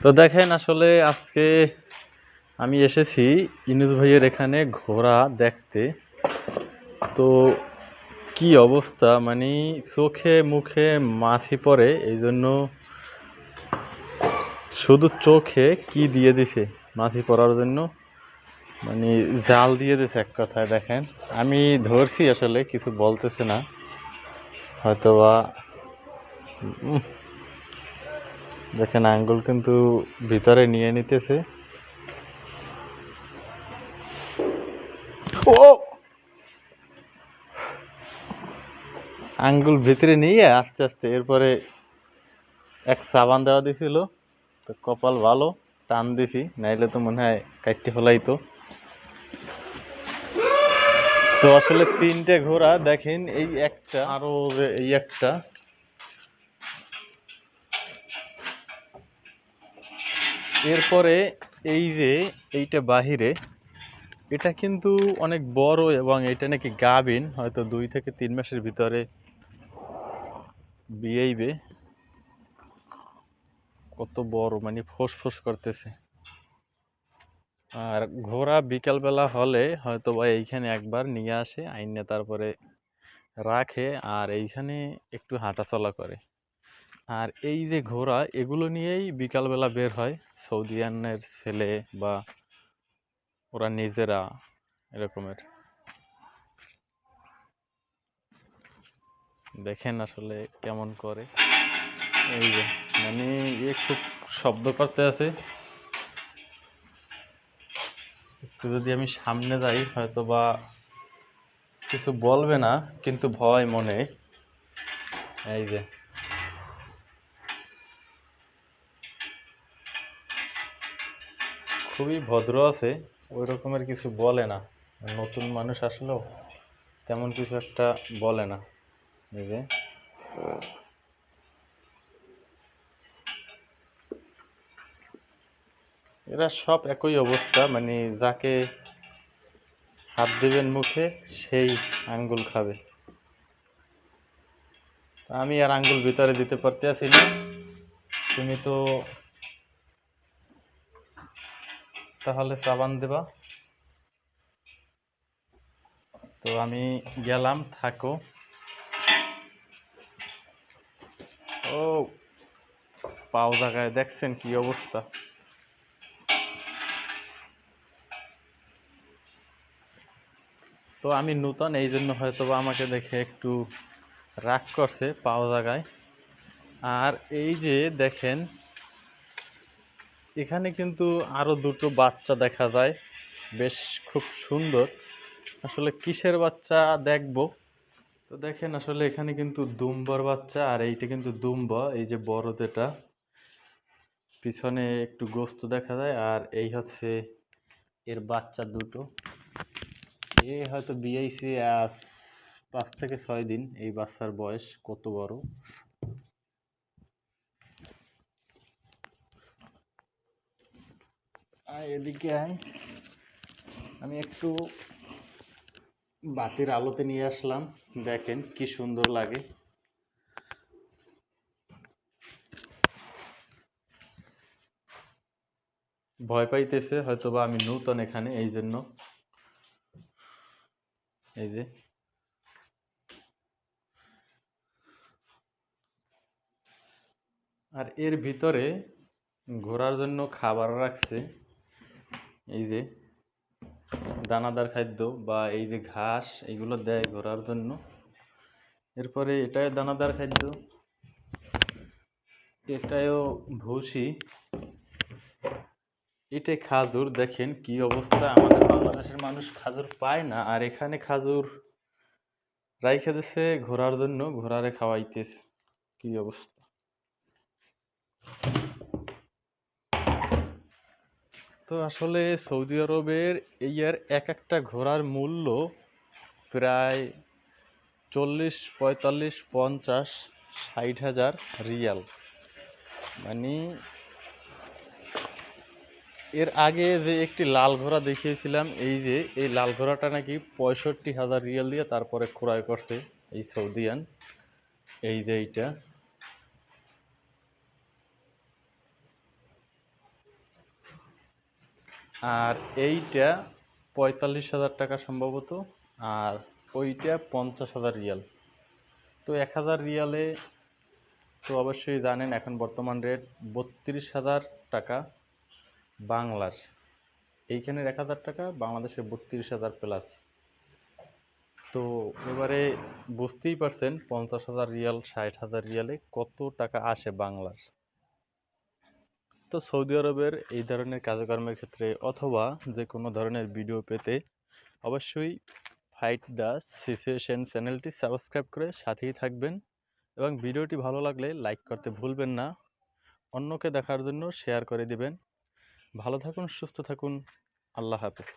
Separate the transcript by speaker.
Speaker 1: তো দেখেন আসলে আজকে আমি এসেছি ইনুজ ভাইয়ের এখানে ঘোড়া দেখতে। তো কি অবস্থা? মানে চোখে মুখে মাছি পড়ে এই জন্য শুধু চোখে কি দিয়ে দিছে মাছি পড়ার জন্য? মানে জাল দিয়ে দিছে এক কথায় দেখেন। আমি ধরছি আসলে, কিছু বলতেছে না। হয়তোবা দেখেন, আঙ্গুল কিন্তু ভিতরে নিয়ে নিতেছে। ও! আঙ্গুল ভিতরে নিয়ে আস্তে আস্তে এরপরে এক সাবান দেওয়া দিছিল। তো কপাল ভালো, টান দিছি, নাইলে তো মনে হয় কাটতে ফেলাইতো। তো আসলে তিনটে ঘোড়া, দেখেন এই একটা, আরও এই একটা। এরপরে এই যে এইটা বাহিরে, এটা কিন্তু অনেক বড় এবং এটা নাকি গাভিন, হয়তো দুই থেকে তিন মাসের ভিতরে বিয়েইবে। কত বড় মানে ফোঁস ফোঁস করতেছে। আর ঘোড়া বিকালবেলা হলে হয়তো বা এইখানে একবার নিয়ে আসে, আইনে তারপরে রাখে, আর এইখানে একটু হাঁটাচলা করে। আর এই যে ঘোড়া, এগুলো নিয়েই বিকালবেলা বের হয়। সৌদিয়ানের ছেলে বা ওরা নিজেরা এরকমের। দেখেন আসলে কেমন করে। এই যে মানে ইয়ে খুব শব্দ করতে আছে। একটু যদি আমি সামনে যাই হয়তো বা কিছু বলবে না, কিন্তু ভয় মনে। এই যে। খুবই ভদ্র আছে, ওই রকমের কিছু বলে না। নতুন মানুষ আসলেও তেমন কিছু একটা বলে না। যে। এরা সব একই অবস্থা মানে যাকে হাত দেবেন মুখে, সেই আঙ্গুল খাবে। আমি আর আঙ্গুল ভিতরে দিতে পারতে আসি না তুমি তো তাহলে সাবান দেবা। তো আমি গেলাম, থাকো। ও, পাও জায়গায়, দেখছেন কি অবস্থা? তো আমি নূতন, এই জন্য হয়তো আমাকে দেখে একটু রাগ করছে পাও জায়গায়। আর এই যে দেখেন এখানে কিন্তু আরও দুটো বাচ্চা দেখা যায়। বেশ খুব সুন্দর। আসলে কিসের বাচ্চা দেখব? তো দেখেন, আসলে এখানে কিন্তু দুম্বর বাচ্চা আর এইটা কিন্তু দুম্বা, এই যে বড় যেটা। পিছনে একটু গোস্ত দেখা যায় আর এই হচ্ছে এর বাচ্চা দুটো। এ হয়তো বিয়েছে আজ পাঁচ থেকে ছয় দিন, এই বাচ্চার বয়স কত বড়? এদিকে আমি একটু বাতির আলোতে নিয়ে আসলাম। দেখেন কি সুন্দর লাগে। ভয় পাইতেছে হয়তো বা আমি নূতন এখানে, এই জন্য। এই যে। আর এর ভিতরে ঘোরার জন্য খাবার রাখছে। এই যে, দানাদার খাদ্য বা এই যে ঘাস এগুলো দেয় ঘোরার জন্য। এরপরে এটাও দানাদার খাদ্য। এটাও ভুসি। এটা খাজুর দেখেন কি অবস্থা। আমাদের বাংলাদেশের মানুষ খাজুর পায় না, আর এখানে খাজুর রাইখে দিছে ঘোরার জন্য ঘোড়ারে খাওয়াইতেছে। কি অবস্থা। তো আসলে সৌদি আরবের এই আর এক একটা ঘোড়ার মূল্য প্রায় চল্লিশ, পঁয়তাল্লিশ, পঞ্চাশ, ষাট হাজার রিয়াল। মানে এর আগে যে একটি লাল ঘোড়া দেখিয়েছিলাম, এই যে, এই লাল ঘোড়াটা নাকি পঁয়ষট্টি হাজার রিয়াল দিয়ে তারপরে ক্রয় করছে এই সৌদিয়ান। এই যে এইটা। আর এইটা পঁয়তাল্লিশ হাজার টাকা সম্ভবত, আর ওইটা পঞ্চাশ হাজার রিয়াল। তো এক হাজার রিয়ালে তো অবশ্যই জানেন এখন বর্তমান রেট বত্রিশ হাজার টাকা বাংলার। এইখানের এক হাজার টাকা বাংলাদেশে বত্রিশ হাজার প্লাস। তো এবারে বুঝতেই পারছেন পঞ্চাশ হাজার রিয়াল, ষাট হাজার রিয়ালে কত টাকা আসে বাংলার। তো সৌদি আরবের এই ধরনের কাজকর্মের ক্ষেত্রে অথবা যে কোনো ধরনের ভিডিও পেতে অবশ্যই ফাইট দ্য সিচুয়েশন চ্যানেলটি সাবস্ক্রাইব করে সাথেই থাকবেন এবং ভিডিওটি ভালো লাগলে লাইক করতে ভুলবেন না। অন্যকে দেখার জন্য শেয়ার করে দিবেন। ভালো থাকুন, সুস্থ থাকুন। আল্লাহ হাফেজ।